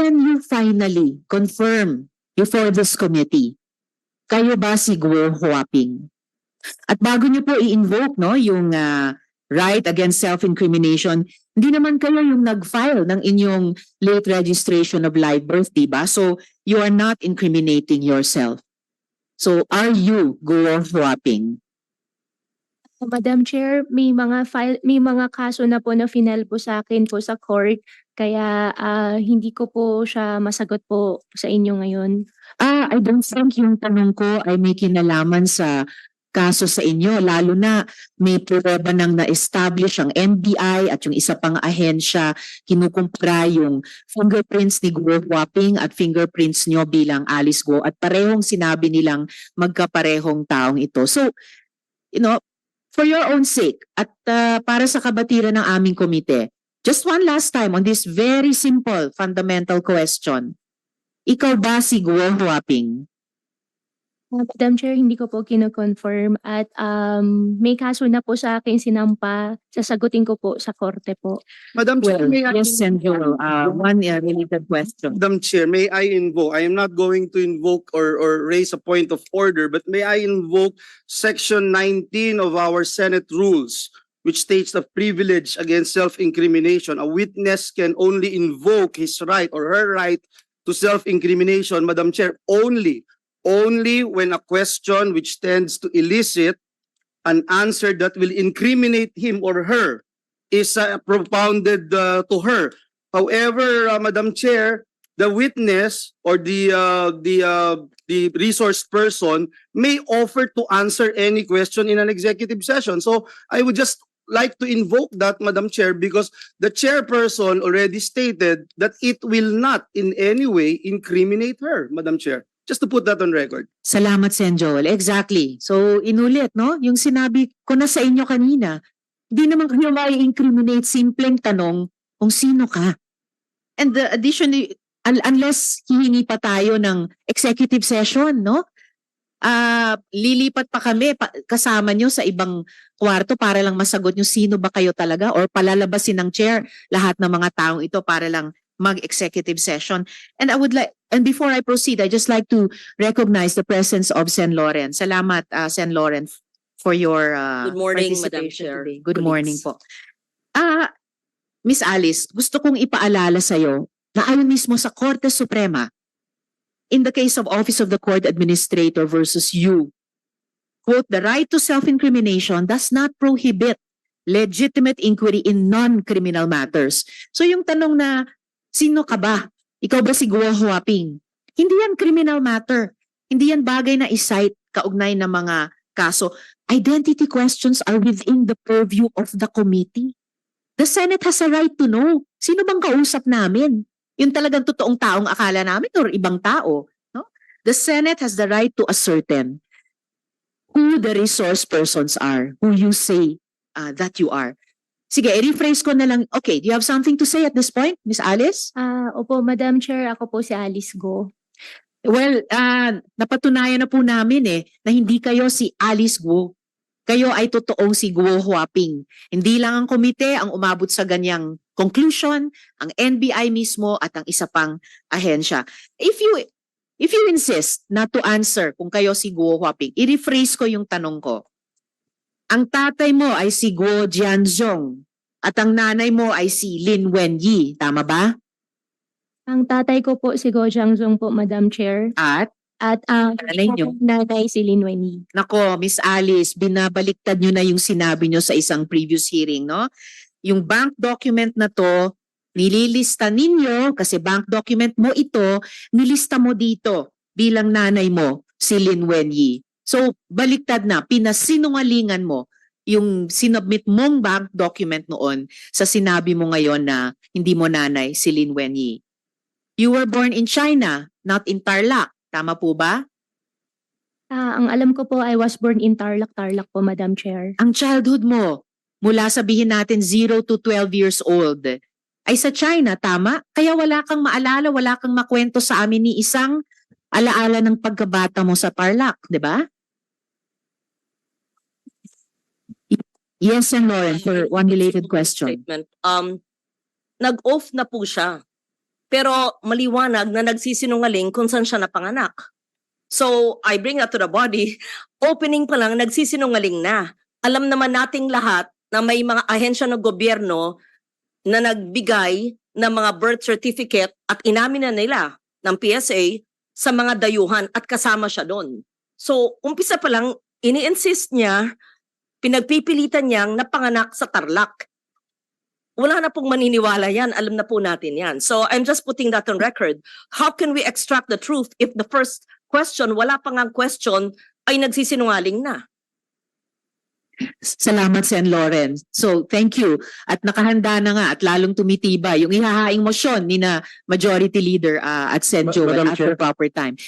can you finally confirm before this committee, kayo ba si Guo Huaping? At bago niyo po i-invoke no, yung ah, right against self-incrimination, hindi naman kayo yung nag-file ng inyong late registration of live birth, di ba? So, you are not incriminating yourself. So, are you Guo Huaping? Madam Chair, may mga file, may mga kaso na po na final po sa akin po sa court kaya ah, hindi ko po siya masagot po sa inyo ngayon. Ah, I don't think yung tanong ko ay may kinalaman sa kaso sa inyo, lalo na may prueba nang na-establish ang NBI at yung isa pang ahensya, kinukumpara yung fingerprints ni Guo Huaping at fingerprints nyo bilang Alice Guo at parehong sinabi nilang magkaparehong taong ito. So, you know, for your own sake at ah, para sa kabatiran ng aming komite, just one last time on this very simple fundamental question. Ikaw ba si Guo Huaping? Madam Chair, hindi ko po kino-confirm at um, may kaso na po sa akin sinampa. Sasagutin ko po sa korte po. Madam Chair, Well, may I yes, Senjoro, uh, one uh, related question. Madam Chair, may I invoke, I am not going to invoke or, or raise a point of order, but may I invoke section nineteen of our Senate rules, which states the privilege against self-incrimination. A witness can only invoke his right or her right to self-incrimination, Madam Chair, only, only when a question which tends to elicit an answer that will incriminate him or her is uh, propounded uh, to her. However, uh, Madam Chair, the witness or the uh, the uh, the resource person may offer to answer any question in an executive session. So I would just like to invoke that, Madam Chair, because the chairperson already stated that it will not in any way incriminate her, Madam Chair. Just to put that on record. Salamat, Sen Joel. Exactly. So, inulit, no? Yung sinabi ko na sa inyo kanina, di naman kayo mai-incriminate. Simpleng tanong kung sino ka. And the additionally, un- unless hihingi pa tayo ng executive session, no? Ah, lilipat pa kami pa- kasama nyo sa ibang kwarto para lang masagot nyo sino ba kayo talaga or palalabasin ng chair lahat ng mga taong ito para lang mag-executive session. And I would like, and before I proceed, I just like to recognize the presence of Sen Lauren. Salamat, uh, Sen Lauren, for your uh, Good morning, Madam Chair, today. Good morning colleagues. po. Ah, Miss Alice, gusto kong ipaalala sa iyo na ayon mismo sa Korte Suprema, in the case of Office of the Court Administrator versus you, quote, the right to self-incrimination does not prohibit legitimate inquiry in non-criminal matters. So yung tanong na, sino ka ba? Ikaw ba si Guo Huaping? Hindi yan criminal matter. Hindi yan bagay na isight kaugnay ng mga kaso. Identity questions are within the purview of the committee. The Senate has a right to know. Sino bang kausap namin? Yung talagang totoong taong akala namin or ibang tao. No? The Senate has the right to ascertain who the resource persons are, who you say uh, that you are. Sige, i-rephrase ko na lang. Okay, do you have something to say at this point, Miss Alice? Ah, opo, Madam Chair, ako po si Alice Go. Well, ah, napatunayan na po namin eh na hindi kayo si Alice Guo. Kayo ay totoong si Guo Huaping. Hindi lang ang komite ang umabot sa ganyang conclusion, ang NBI mismo at ang isa pang ahensya. If you if you insist not to answer kung kayo si Guo Huaping, i-rephrase ko yung tanong ko. Ang tatay mo ay si Guo Jianzhong at ang nanay mo ay si Lin Wenyi, tama ba? Ang tatay ko po si Go Jiangzong po, Madam Chair. At At ang Nanay niyo? nanay si Lin Wenyi. Nako, Miss Alice, binabaliktad nyo na yung sinabi nyo sa isang previous hearing, no? Yung bank document na to, nililista ninyo, kasi bank document mo ito, nilista mo dito bilang nanay mo, si Lin Wenyi. So, baliktad na, pinasinungalingan mo yung sinubmit mong bank document noon sa sinabi mo ngayon na hindi mo nanay si Lin Wenyi. You were born in China, not in Tarlac. Tama po ba? Ah, ang alam ko po, I was born in Tarlac, Tarlac po, Madam Chair. ang childhood mo, mula sabihin natin 0 to 12 years old, ay sa China, tama? Kaya wala kang maalala, wala kang makwento sa amin ni isang alaala ng pagkabata mo sa Tarlac, di ba? Yes, and Lauren, for one related question. Statement. Um, nag-off na po siya pero maliwanag na nagsisinungaling kung saan siya napanganak. So, I bring that to the body. Opening pa lang, nagsisinungaling na. Alam naman nating lahat na may mga ahensya ng gobyerno na nagbigay ng mga birth certificate at inamin na nila ng PSA sa mga dayuhan at kasama siya doon. So, umpisa pa lang, ini-insist niya, pinagpipilitan niyang napanganak sa Tarlac. Wala na pong maniniwala yan. Alam na po natin yan. So, I'm just putting that on record. How can we extract the truth if the first question, wala pa ngang question, ay nagsisinungaling na? Salamat, Sen. Lauren. So, thank you. At nakahanda na nga at lalong tumitibay yung ihahaing motion ni na Majority Leader ah, at Sen. Ma- Joel Madam at the Chair. proper time.